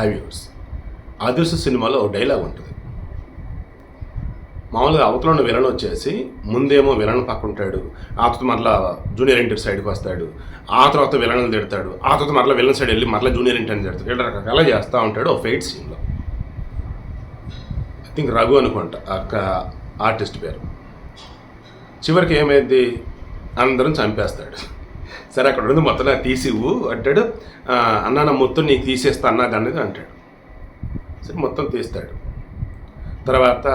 హైవ్యూస్. అదృశ్య సినిమాలో ఒక డైలాగ్ ఉంటుంది. మామూలుగా అవతల ఉన్న విలన్ వచ్చేసి ముందేమో విలన్ పక్కుంటాడు. ఆ తర్వాత మరలా జూనియర్ ఇంటర్ సైడ్కి వస్తాడు. ఆ తర్వాత విలన్ తిడతాడు. ఆ తర్వాత మరలా విలన్ సైడ్ వెళ్ళి మరలా జూనియర్ ఇంటర్ తిడతాడు. ఇలా రకరకాల చేస్తూ ఉంటాడు ఒక ఫైట్ సీన్లో. ఐ థింక్ రఘు అనుకుంటా ఆ ఆర్టిస్ట్ పేరు. చివరికి ఏమైంది? అందరం చంపేస్తాడు. సరే అక్కడ ఉంది మొత్తం నాకు తీసివ్వు అంటాడు. అన్న నా మొత్తం నీకు తీసేస్తా అన్నా అనేది అంటాడు. సరే మొత్తం తీస్తాడు. తర్వాత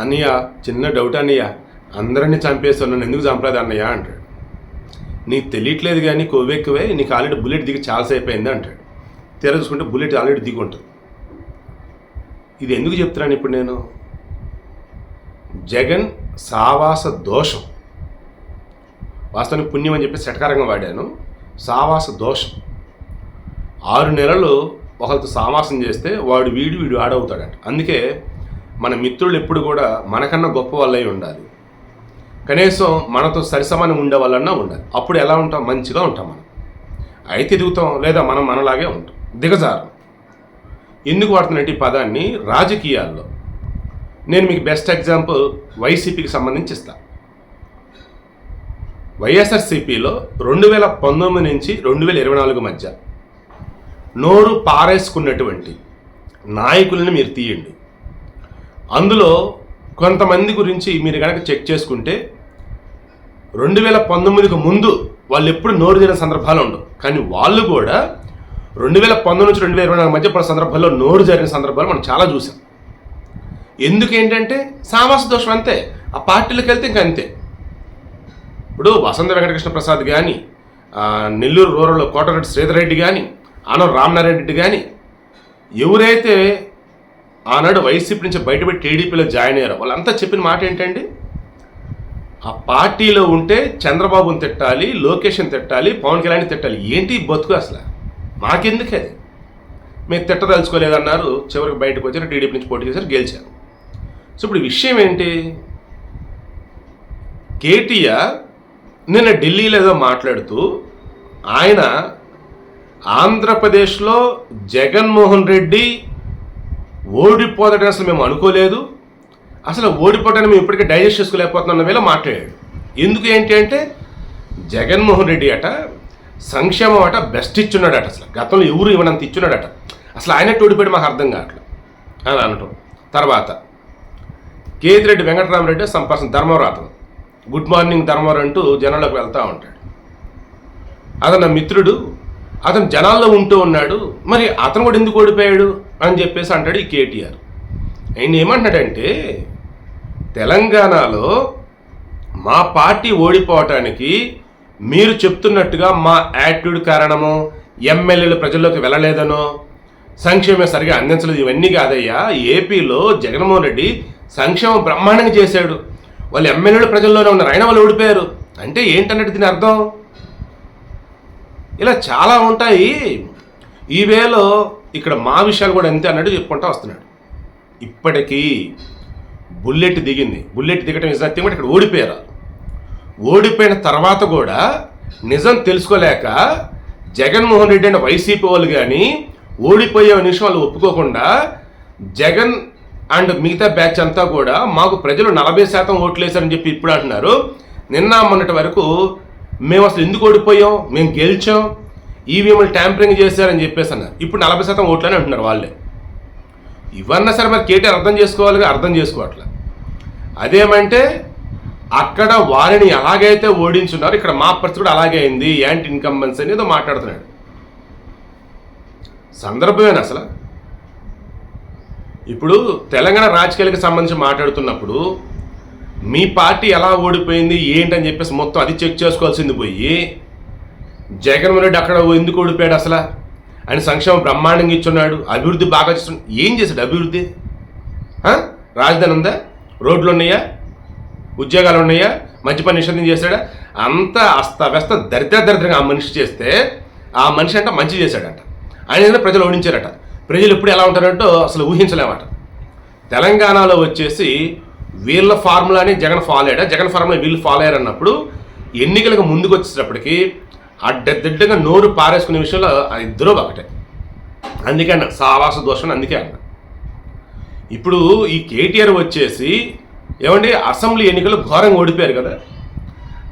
అన్నయ్య చిన్న డౌట్ అన్నయ్య అందరినీ చంపేస్తాను నన్ను ఎందుకు చంపలేదు అన్నయ్య? అంటాడు. నీకు తెలియట్లేదు కానీ కొవ్వెక్కువే నీకు ఆల్రెడీ బుల్లెట్ దిగి చాలాసేపు అయింది అంటాడు. తీరా చూసుకుంటే బుల్లెట్ ఆల్రెడీ దిగి ఉంటుంది. ఇది ఎందుకు చెప్తున్నాను ఇప్పుడు నేను? జగన్ సావాస దోషం. వాస్తవానికి పుణ్యం అని చెప్పి శటకారంగా వాడాను. సావాస దోషం. ఆరు నెలలు ఒకరితో సావాసం చేస్తే వాడు వీడు వీడు ఆడవుతాడట. అందుకే మన మిత్రులు ఎప్పుడు కూడా మనకన్నా గొప్ప వాళ్ళై ఉండాలి. కనీసం మనతో సరిసమానం ఉండే వాళ్ళన్నా ఉండాలి. అప్పుడు ఎలా ఉంటాం? మంచిగా ఉంటాం మనం. అయితే దిగుతాం లేదా మనం మనలాగే ఉంటాం. దిగజారం ఎందుకు వాడుతున్నట్టు ఈ పదాన్ని? రాజకీయాల్లో. నేను మీకు బెస్ట్ ఎగ్జాంపుల్ వైసీపీకి సంబంధించి ఇస్తాను వైఎస్ఆర్సీపీలో రెండు వేల పంతొమ్మిది నుంచి రెండు వేల ఇరవై నాలుగు మధ్య నోరు పారేసుకున్నటువంటి నాయకులను మీరు తీయండి. అందులో కొంతమంది గురించి మీరు కనుక చెక్ చేసుకుంటే రెండు వేల పంతొమ్మిదికి ముందు వాళ్ళు ఎప్పుడు నోరు తిన సందర్భాలు ఉండవు. కానీ వాళ్ళు కూడా రెండు వేల పంతొమ్మిది నుంచి రెండు వేల ఇరవై నాలుగు మధ్య పడిన సందర్భాల్లో నోరు జరిగిన సందర్భాలు మనం చాలా చూసాం ఎందుకు ఏంటంటే సామాస దోషం అంతే. ఆ పార్టీలకు వెళ్తే ఇంకా అంతే. ఇప్పుడు వసంత వెంకటకృష్ణ ప్రసాద్ కానీ నెల్లూరు రూరల్ కోటరెడ్డి శ్రీధర్ రెడ్డి కానీ ఆనం రామనారాయణ రెడ్డి కానీ ఎవరైతే ఆనాడు వైసీపీ నుంచి బయటపెట్టి టీడీపీలో జాయిన్ అయ్యారో వాళ్ళంతా చెప్పిన మాట ఏంటండి? ఆ పార్టీలో ఉంటే చంద్రబాబుని తిట్టాలి లోకేష్ని తిట్టాలి పవన్ కళ్యాణ్ తిట్టాలి. ఏంటి బతుకు అసలు? మాకెందుకు అది? మేము తిట్టదలుచుకోలేదన్నారు. చివరికి బయటకు వచ్చారు టీడీపీ నుంచి పోటీ చేశారు గెలిచారు. సో ఇప్పుడు విషయం ఏంటి? కేటీఆర్ నిన్న ఢిల్లీలో ఏదో మాట్లాడుతూ ఆయన ఆంధ్రప్రదేశ్లో జగన్మోహన్ రెడ్డి ఓడిపోదటం అసలు మేము అనుకోలేదు. అసలు ఓడిపోవటాన్ని మేము ఇప్పటికే డైజెస్ట్ చేసుకోలేకపోతున్న వేళ మాట్లాడాడు. ఎందుకు ఏంటి అంటే జగన్మోహన్ రెడ్డి అట సంక్షేమం అట బెస్ట్ ఇచ్చున్నాడట అసలు. గతంలో ఎవరు ఇవ్వనంత ఇచ్చున్నాడట. అసలు ఆయన ఓడిపోయాడు మాకు అర్థం కావట్లేదు అని అనటం. తర్వాత కేతిరెడ్డి వెంకటరామరెడ్డి సంపర్శన ధర్మవరాతం. గుడ్ మార్నింగ్ ధర్మవరం అంటూ జనాల్లోకి వెళ్తూ ఉంటాడు. అతను నా మిత్రుడు అతను జనాల్లో ఉంటూ ఉన్నాడు మరి అతను కూడా ఎందుకు ఓడిపోయాడు అని చెప్పేసి అంటాడు ఈ కేటీఆర్. ఆయన ఏమంటున్నాడంటే తెలంగాణలో మా పార్టీ ఓడిపోవటానికి మీరు చెప్తున్నట్టుగా మా యాటిట్యూడ్ కారణము ఎమ్మెల్యేలు ప్రజల్లోకి వెళ్ళలేదనో సంక్షేమం సరిగా అందించలేదు ఇవన్నీ కాదయ్యా. ఏపీలో జగన్మోహన్ రెడ్డి సంక్షేమం బ్రహ్మాండంగా చేశాడు. వాళ్ళు ఎమ్మెల్యేలు ప్రజల్లోనే ఉన్నారు. అయినా వాళ్ళు ఓడిపోయారు. అంటే ఏంటన్నట్టు దీని అర్థం? ఇలా చాలా ఉంటాయి. ఈ వేలో ఇక్కడ మా విషయాలు కూడా అంతే అన్నట్టు చెప్పుకుంటా వస్తున్నాడు. ఇప్పటికీ బుల్లెట్ దిగింది. బుల్లెట్ దిగటం ఇస్ నథింగ్ ఇక్కడ ఓడిపోయారు. ఓడిపోయిన తర్వాత కూడా నిజం తెలుసుకోలేక జగన్మోహన్ రెడ్డి అనే వైసీపీ వాళ్ళు కానీ ఓడిపోయే నిమిషం వాళ్ళు ఒప్పుకోకుండా జగన్ అండ్ మిగతా బ్యాచ్ అంతా కూడా మాకు ప్రజలు నలభై శాతం ఓట్లేశారని చెప్పి ఇప్పుడు అంటున్నారు. నిన్న మొన్నటి వరకు మేము అసలు ఎందుకు ఓడిపోయాం? మేము గెలిచాం. ఈవీఎంలు ట్యాంపరింగ్ చేశారని చెప్పేసి అన్నారు. ఇప్పుడు నలభై శాతం ఓట్లని అంటున్నారు వాళ్ళే. ఇవన్నా సరే మరి కేటీఆర్ అర్థం చేసుకోవాలిగా అర్థం చేసుకోవట్లే. అదేమంటే అక్కడ వారిని ఎలాగైతే ఓడించున్నారో ఇక్కడ మా పరిస్థితి కూడా అలాగే అయింది. యాంటీ ఇన్కంబెన్స్ అనేది మాట్లాడుతున్నాడు. సందర్భమేనా అసలు? ఇప్పుడు తెలంగాణ రాజకీయాలకు సంబంధించి మాట్లాడుతున్నప్పుడు మీ పార్టీ ఎలా ఓడిపోయింది ఏంటని చెప్పేసి మొత్తం అది చెక్ చేసుకోవాల్సింది పోయి జగన్మోహన్ రెడ్డి అక్కడ ఎందుకు ఓడిపోయాడు అసలు? ఆయన సంక్షేమం బ్రహ్మాండంగా ఇచ్చున్నాడు అభివృద్ధి బాగా చేస్తున్నాడు ఏం చేశాడు అభివృద్ధి? రాజధాని ఉందా? రోడ్లు ఉన్నాయా? ఉద్యోగాలు ఉన్నాయా? మంచి పని నిషేధం చేశాడా? అంత అస్తవ్యస్త దరిద్ర దరిద్రంగా ఆ మనిషి చేస్తే ఆ మనిషి అంట మంచి చేశాడంట. ఆయన ప్రజలు ఓడించారట. ప్రజలు ఎప్పుడు ఎలా ఉంటారంటో అసలు ఊహించలేమాట. తెలంగాణలో వచ్చేసి వీళ్ళ ఫార్ములాని జగన్ ఫాలో అయ్యాడు? జగన్ ఫార్ములా వీళ్ళు ఫాలో అయ్యారు అన్నప్పుడు ఎన్నికలకు ముందుకు వచ్చేటప్పటికి అడ్డదిడ్డగా నోరు పారేసుకునే విషయంలో ఆ ఇద్దరూ ఒకటే. అందుకే అన్న సావాస దోషం అందుకే అన్న. ఇప్పుడు ఈ కేటీఆర్ వచ్చేసి ఏమండి అసెంబ్లీ ఎన్నికలు ఘోరంగా ఓడిపోయారు కదా.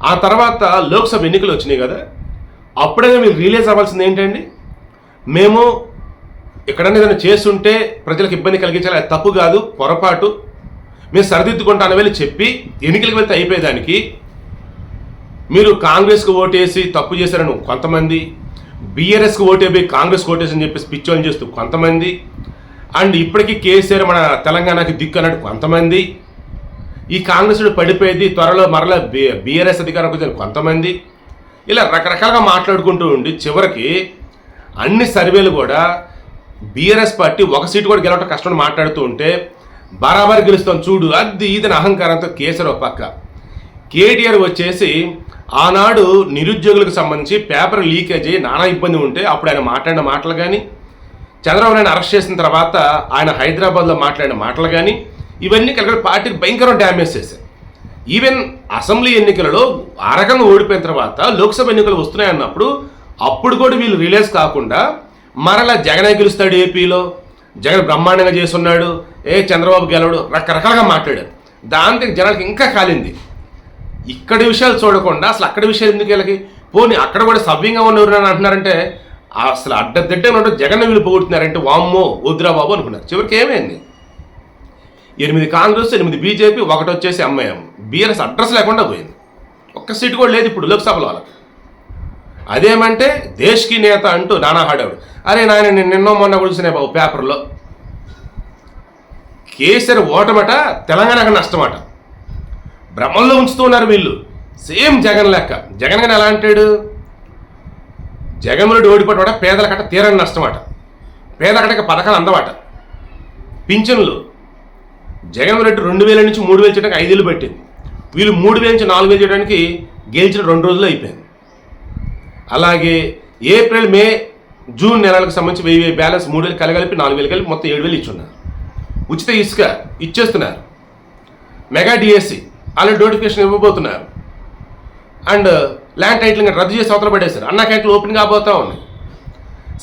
ఆ తర్వాత లోక్సభ ఎన్నికలు వచ్చినాయి కదా. అప్పుడే మీరు రిలీజ్ అవ్వాల్సింది ఏంటండి? మేము ఎక్కడన్నా ఏదైనా చేస్తుంటే ప్రజలకు ఇబ్బంది కలిగించాలి అది తప్పు కాదు పొరపాటు. మేము సరిదిద్దుకుంటాను వెళ్ళి చెప్పి ఎన్నికలకు వెళ్తే అయిపోయేదానికి మీరు కాంగ్రెస్కి ఓటేసి తప్పు చేశారని కొంతమంది బీఆర్ఎస్కి ఓటేపోయి కాంగ్రెస్కి ఓటేసి అని చెప్పేసి పిచ్చోని చేస్తూ కొంతమంది అండ్ ఇప్పటికీ కేసీఆర్ మన తెలంగాణకి దిక్కు అన్నట్టు కొంతమంది. ఈ కాంగ్రెస్ పడిపోయేది త్వరలో మరలా బీ బీఆర్ఎస్ అధికారం వచ్చిన కొంతమంది. ఇలా రకరకాలుగా మాట్లాడుకుంటూ ఉండి చివరికి అన్ని సర్వేలు కూడా బీఆర్ఎస్ పార్టీ ఒక సీటు కూడా గెలవటం కష్టం మాట్లాడుతూ ఉంటే బరాబర్ గెలుస్తాం చూడు అది ఇదని అహంకారంతో కేసీఆర్ ఒక పక్క. కేటీఆర్ వచ్చేసి ఆనాడు నిరుద్యోగులకు సంబంధించి పేపర్ లీకేజ్ అయ్యి నానా ఇబ్బంది ఉంటే అప్పుడు ఆయన మాట్లాడిన మాటలు కానీ చంద్రబాబు నాయుడు అరెస్ట్ చేసిన తర్వాత ఆయన హైదరాబాద్లో మాట్లాడిన మాటలు కానీ ఇవన్నీ కలిపి పార్టీకి భయంకరం డ్యామేజ్ చేశాయి. ఈవెన్ అసెంబ్లీ ఎన్నికలలో ఆ రకంగా ఓడిపోయిన తర్వాత లోక్సభ ఎన్నికలు వస్తున్నాయి అన్నప్పుడు అప్పుడు కూడా వీళ్ళు రిలీజ్ కాకుండా మరలా జగనే గెలుస్తాడు ఏపీలో. జగన్ బ్రహ్మాండంగా చేస్తున్నాడు. ఏ చంద్రబాబు గెలవడు. రకరకాలుగా మాట్లాడారు. దాంతో జనాలకు ఇంకా కాలింది. ఇక్కడి విషయాలు చూడకుండా అసలు అక్కడి విషయాలు ఎందుకు వీళ్ళకి? పోనీ అక్కడ కూడా సవ్యంగా ఉన్నవారు అని అంటున్నారంటే అసలు అడ్డదిడ్డగా ఉంటే జగన్ వీళ్ళు పోగొడుతున్నారంటే వామ్మో వద్దురా బాబు అనుకున్నారు. చివరికి ఏమైంది? ఎనిమిది కాంగ్రెస్ ఎనిమిది బీజేపీ ఒకటి వచ్చేసి ఎంఐఎం. బీఆర్ఎస్ అడ్రస్ లేకుండా పోయింది. ఒక్క సీటు కూడా లేదు ఇప్పుడు లోక్సభలో వాళ్ళకి. అదేమంటే దేశ్కి నేత అంటూ నానా హాడాడు అరే నాయన నేను నిన్నో మొన్న కూర్చునే బాబు పేపర్లో. కేసీఆర్ ఓటమట తెలంగాణకు నష్టమట. భ్రమంలో ఉంచుతున్నారు వీళ్ళు. సేమ్ జగన్ లెక్క. జగన్ గారు ఎలా అంటాడు? జగన్మోహన్ ఓడిపోవటం పేదల కట్ట తీరని నష్టమట. పేదల కట్టకి పథకాలు అందమాట పింఛన్లు. జగన్ రెడ్డి రెండు వేల నుంచి మూడు వేలు చేయడానికి ఐదేళ్ళు పెట్టింది. వీళ్ళు మూడు వేల నుంచి నాలుగు వేలు చేయడానికి గెలిచిన రెండు రోజులు అయిపోయింది. అలాగే ఏప్రిల్ మే జూన్ నెలలకు సంబంధించి వెయ్యి వెయ్యి బ్యాలెన్స్ మూడు వేలు కలగలిపి నాలుగు వేలు కలిపి మొత్తం ఏడు వేలు ఇచ్చున్నారు. ఉచిత ఇసుక ఇచ్చేస్తున్నారు. మెగా డిఎస్సి అలా నోటిఫికేషన్ ఇవ్వబోతున్నారు. అండ్ ల్యాండ్ టైటిల్ రద్దు చేసి అవతల పడేశారు. అన్న క్యాంట్లు ఓపెన్ కాబోతా ఉన్నాయి.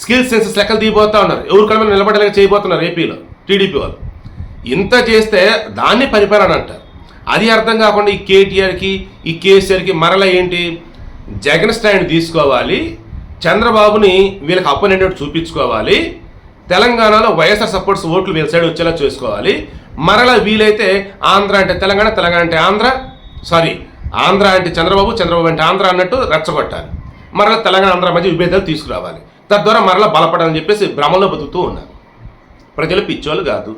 స్కిల్ సెన్సెస్ లెక్కలు తీయబోతా ఉన్నారు. ఎవరు కలమని నిలబడలేక చేయబోతున్నారు ఏపీలో టీడీపీ వాళ్ళు. ఇంత చేస్తే దాన్ని పరిపాలన అంటారు. అది అర్థం కాకుండా ఈ కేటీఆర్కి ఈ కేసీఆర్కి మరల ఏంటి? జగన్ స్టాండ్ తీసుకోవాలి చంద్రబాబుని వీళ్ళకి అపోనెంట్ చూపించుకోవాలి తెలంగాణలో వైఎస్ఆర్ సపోర్ట్స్ ఓట్లు వీళ్ళ సైడ్ వచ్చేలా చేసుకోవాలి. మరలా వీలైతే ఆంధ్ర అంటే తెలంగాణ తెలంగాణ అంటే ఆంధ్ర సారీ ఆంధ్ర అంటే చంద్రబాబు చంద్రబాబు అంటే ఆంధ్ర అన్నట్టు రెచ్చగొట్టాలి. మరలా తెలంగాణ ఆంధ్ర మధ్య విభేదాలు తీసుకురావాలి. తద్వారా మరలా బలపడాలని చెప్పేసి భ్రమంలో బతుకుతూ ఉన్నారు. ప్రజలు పిచ్చోళ్ళు కాదు.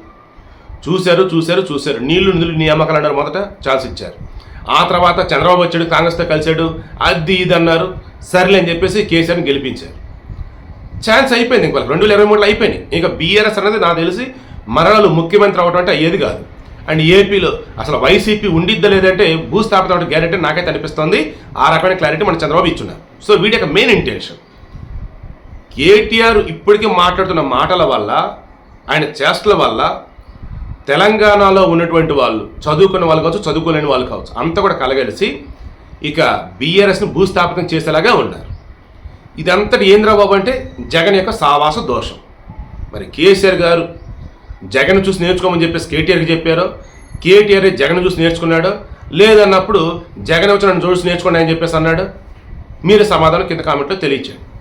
చూశారు చూశారు చూశారు. నీళ్ళు నిధులు నియామకాలు అన్నారు మొదట ఛాన్స్ ఇచ్చారు. ఆ తర్వాత చంద్రబాబు వచ్చాడు కాంగ్రెస్తో కలిశాడు అది ఇది అన్నారు. సర్లే అని చెప్పేసి కేసీఆర్ని గెలిపించారు. ఛాన్స్ అయిపోయింది ఇంకా రెండు వేల ఇరవై మూడులో అయిపోయింది. ఇంకా బీఆర్ఎస్ అనేది నాకు తెలిసి మరణాలు ముఖ్యమంత్రి అవడం అంటే అయ్యేది కాదు. అండ్ ఏపీలో అసలు వైసీపీ ఉండిద్దా లేదంటే భూస్థాపితం అంటే గ్యారెంటీ నాకైతే అనిపిస్తుంది. ఆ రకమైన క్లారిటీ మన చంద్రబాబు ఇచ్చున్నారు. సో వీటి యొక్క మెయిన్ ఇంటెన్షన్ కేటీఆర్ ఇప్పటికీ మాట్లాడుతున్న మాటల వల్ల ఆయన చేష్టల వల్ల తెలంగాణలో ఉన్నటువంటి వాళ్ళు చదువుకున్న వాళ్ళు కావచ్చు చదువుకోలేని వాళ్ళు కావచ్చు అంతా కూడా కలగలిసి ఇక బీఆర్ఎస్ని భూస్థాపితం చేసేలాగా ఉన్నారు. ఇదంతటి ఏంద్రబాబు అంటే జగన్ యొక్క సావాస దోషం. మరి కేసీఆర్ గారు జగన్ చూసి నేర్చుకోమని చెప్పేసి కేటీఆర్కి చెప్పారో కేటీఆర్ జగన్ చూసి నేర్చుకున్నాడో లేదన్నప్పుడు జగన్ వచ్చి నన్ను చూసి నేర్చుకోండి అని చెప్పేసి అన్నాడు మీరు సమాధానం కింద కామెంట్లో తెలియచేయండి.